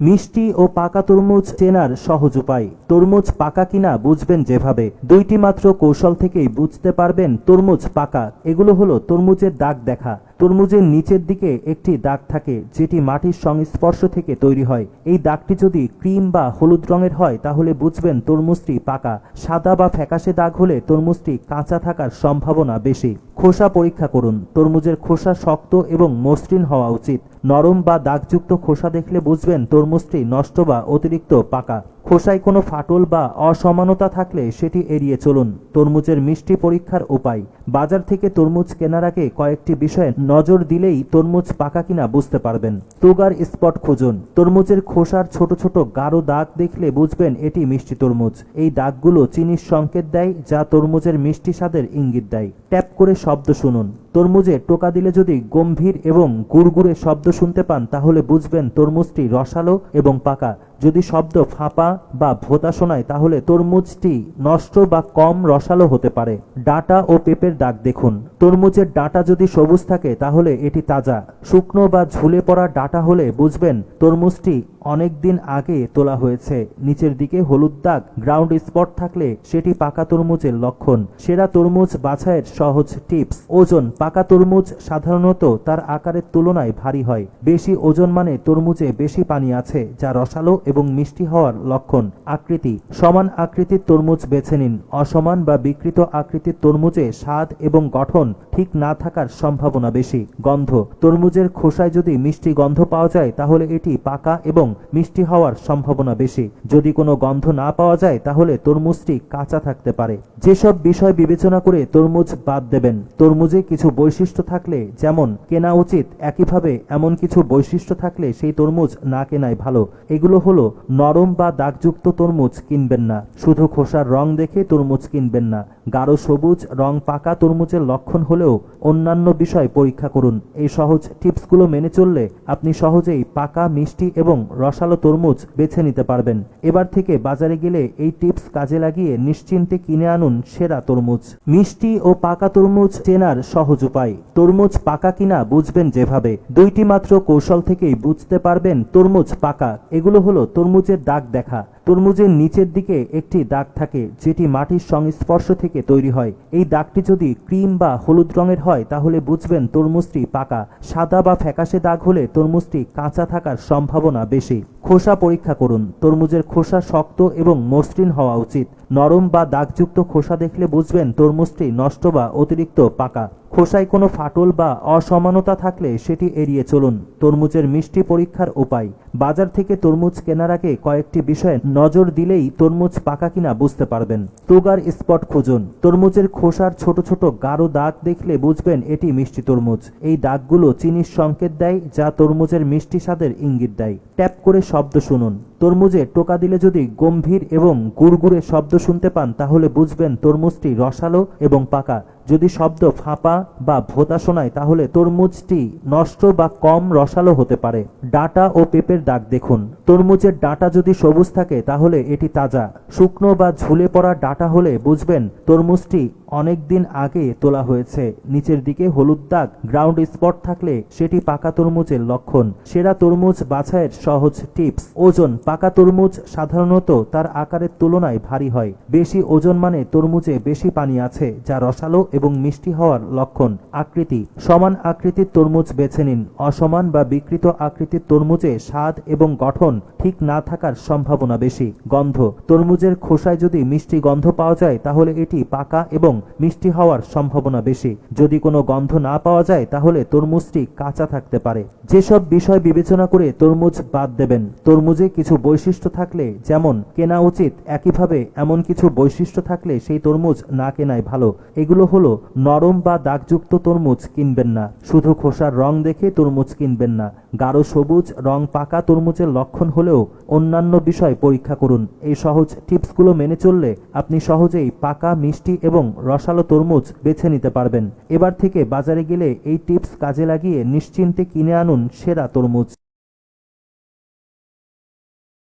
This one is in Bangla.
মিষ্টি ও পাকা তরমুজ চেনার সহজ উপায়। তরমুজ পাকা কিনা বুঝবেন যেভাবে। দুইটি মাত্র কৌশল থেকেই বুঝতে পারবেন তরমুজ পাকা। এগুলো হলো তরমুজের দাগ দেখা। তরমুজের নিচের দিকে একটি দাগ থাকে, যেটি মাটির সংস্পর্শ থেকে তৈরি হয়। এই দাগটি যদি ক্রিম বা হলুদ রঙের হয়, তাহলে বুঝবেন তরমুজটি পাকা। সাদা বা ফ্যাকাশে দাগ হলে তরমুজটি কাঁচা থাকার সম্ভাবনা বেশি। খোসা পরীক্ষা করুন। তরমুজের খোসা শক্ত এবং মসৃণ হওয়া উচিত। নরম বা দাগযুক্ত খোসা দেখলে বুঝবেন তরমুজটি নষ্ট বা অতিরিক্ত পাকা। খোসায় কোনো ফাটল বা অসমানতা থাকলে সেটি এড়িয়ে চলুন। তরমুজের মিষ্টি পরীক্ষার উপায়। বাজার থেকে তরমুজ কেনার আগে কয়েকটি বিষয়ে নজর দিলেই তরমুজ পাকা কিনা বুঝতে পারবেন। তুগার স্পট খুঁজুন। তরমুজের খোসার ছোট ছোট গাঢ় দাগ দেখলে বুঝবেন এটি মিষ্টি তরমুজ। এই দাগগুলো চিনির সংকেত দেয়, যা তরমুজের মিষ্টি স্বাদের ইঙ্গিত দেয়। ট্যাপ করে শব্দ শুনুন। তরমুজে টোকা দিলে যদি গম্ভীর এবং গুড়গুড়ে শব্দ শুনতে পান, তাহলে বুঝবেন তরমুজটি রসালো এবং পাকা। যদি শব্দ ফাঁপা বা ভোতা শোনায়, তাহলে তরমুজটি নষ্ট বা কম রসালো হতে পারে। ডাটা ও পেঁপের দাগ দেখুন। তরমুজের ডাটা যদি সবুজ থাকে, তাহলে এটি তাজা। শুকনো বা ঝুলে পড়া ডাটা হলে বুঝবেন তরমুজটি অনেক দিন আগে তোলা হয়েছে। নিচের দিকে হলুদ দাগ গ্রাউন্ড স্পট থাকলে সেটি পাকা তরমুজের লক্ষণ। সেরা তরমুজ বাছাইয়ের সহজ টিপস। ওজন, পাকা তরমুজ সাধারণত তার আকারের তুলনায় ভারী হয়। বেশি ওজন মানে তরমুজে বেশি পানি আছে, যা রসালো এবং মিষ্টি হওয়ার লক্ষণ। আকৃতি, সমান আকৃতির তরমুজ বেছে নিন। অসমান বা বিকৃত আকৃতির তরমুজে স্বাদ এবং গঠন ঠিক না থাকার সম্ভাবনা বেশি। গন্ধ, তরমুজের খোসায় যদি মিষ্টি গন্ধ পাওয়া যায়, তাহলে এটি পাকা এবং মিষ্টি হওয়ার সম্ভাবনা বেশি। যদি কোনো গন্ধ না পাওয়া যায়, তাহলে তরমুজটি কাঁচা থাকতে পারে। যেসব বিষয় বিবেচনা করে তরমুজ বাদ দেবেন। তরমুজে কিছু বৈশিষ্ট্য থাকলে, যেমন কেনা উচিত, একইভাবে এমন কিছু বৈশিষ্ট্য থাকলে সেই তরমুজ না কেনাই ভালো। এগুলো হলো, নরম বা দাগযুক্ত তরমুজ কিনবেন না। শুধু খোসার রং দেখে তরমুজ কিনবেন না। গাঢ় সবুজ, রং পাকা তরমুজের লক্ষণ হলেও অন্যান্য বিষয় পরীক্ষা করুন। এই সহজ টিপসগুলো মেনে চললে আপনি সহজেই পাকা, মিষ্টি এবং রসালো তরমুজ বেছে নিতে পারবেন। এবার থেকে বাজারে গেলে এই টিপস কাজে লাগিয়ে নিশ্চিন্তে কিনে আনুন সেরা তরমুজ। মিষ্টি ও পাকা তরমুজ চেনার সহজ উপায়। তরমুজ পাকা কিনা বুঝবেন যেভাবে। দুইটি মাত্র কৌশল থেকেই বুঝতে পারবেন তরমুজ পাকা। এগুলো হলো তরমুজের দাগ দেখা। তরমুজের নিচের দিকে একটি দাগ থাকে, যেটি মাটির সংস্পর্শ থেকে তৈরি হয়। এই দাগটি যদি ক্রিম বা হলুদ রঙের হয়, তাহলে বুঝবেন তরমুজটি পাকা। সাদা বা ফ্যাকাশে দাগ হলে তরমুজটি কাঁচা থাকার সম্ভাবনা বেশি। খোসা পরীক্ষা করুন। তরমুজের খোসা শক্ত এবং মসৃণ হওয়া উচিত। নরম বা দাগযুক্ত খোসা দেখলে বুঝবেন তরমুজটি নষ্ট বা অতিরিক্ত পাকা। খোসায় কোনো ফাটল বা অসমানতা থাকলে সেটি এড়িয়ে চলুন। তরমুজের মিষ্টি পরীক্ষার উপায়। বাজার থেকে তরমুজ কেনার আগে কয়েকটি বিষয়ে নজর দিলেই তরমুজ পাকা কিনা বুঝতে পারবেন। তুগার স্পট খুঁজুন। তরমুজের খোসার ছোট ছোট গাঢ় দাগ দেখলে বুঝবেন এটি মিষ্টি তরমুজ। এই দাগগুলো চিনির সংকেত দেয়, যা তরমুজের মিষ্টি স্বাদের ইঙ্গিত দেয়। ট্যাপ করে শব্দ শুনুন। তরমুজে টোকা দিলে যদি গম্ভীর এবং গুড়গুড়ে শব্দ শুনতে পান, তাহলে বুঝবেন তরমুজটি রসালো এবং পাকা। যদি শব্দ ফাঁপা বা ভোতা শোনায়, তাহলে তরমুজটি নষ্ট বা কম রসালো হতে পারে। ডাটা ও পেঁপের দাগ দেখুন। তরমুজের ডাটা যদি সবুজ থাকে, তাহলে এটি তাজা। শুকনো বা ঝুলে পড়া ডাটা হলে বুঝবেন তরমুজটি অনেক দিন আগে তোলা হয়েছে। নিচের দিকে হলুদ দাগ গ্রাউন্ড স্পট থাকলে সেটি পাকা তরমুজের লক্ষণ। সেরা তরমুজ বাছাইয়ের সহজ টিপস। ওজন, পাকা তরমুজ সাধারণত তার আকারের তুলনায় ভারী হয়। বেশি ওজন মানে তরমুজে বেশি পানি আছে, যা রসালো এবং মিষ্টি হওয়ার লক্ষণ। আকৃতি, সমান আকৃতির তরমুজ বেছে নিন। অসমান বা বিকৃত আকৃতির তরমুজে স্বাদ এবং গঠন ঠিক না থাকার সম্ভাবনা বেশি। গন্ধ, তরমুজের খোসায় যদি মিষ্টি গন্ধ পাওয়া যায়, তাহলে এটি পাকা এবং মিষ্টি হওয়ার সম্ভাবনা বেশি। যদি কোনো গন্ধ না পাওয়া যায়, তাহলে তরমুজটি কাঁচা থাকতে পারে। যেসব বিষয় বিবেচনা করে তরমুজ বাদ দেবেন। তরমুজে কিছু বৈশিষ্ট্য থাকলে, যেমন কেনা উচিত, একইভাবে এমন কিছু বৈশিষ্ট্য থাকলে সেই তরমুজ না কেনাই ভালো। এগুলো হলো, নরম বা দাগযুক্ত তরমুজ কিনবেন না। শুধু খোসার রং দেখে তরমুজ কিনবেন না। গাঢ় সবুজ, রং পাকা তরমুজের লক্ষণ হলেও অন্যান্য বিষয় পরীক্ষা করুন। এই সহজ টিপসগুলো মেনে চললে আপনি সহজেই পাকা, মিষ্টি এবং রসালো তরমুজ বেছে নিতে পারবেন। এবার থেকে বাজারে গেলে এই টিপস কাজে লাগিয়ে নিশ্চিন্তে কিনে আনুন সেরা তরমুজ।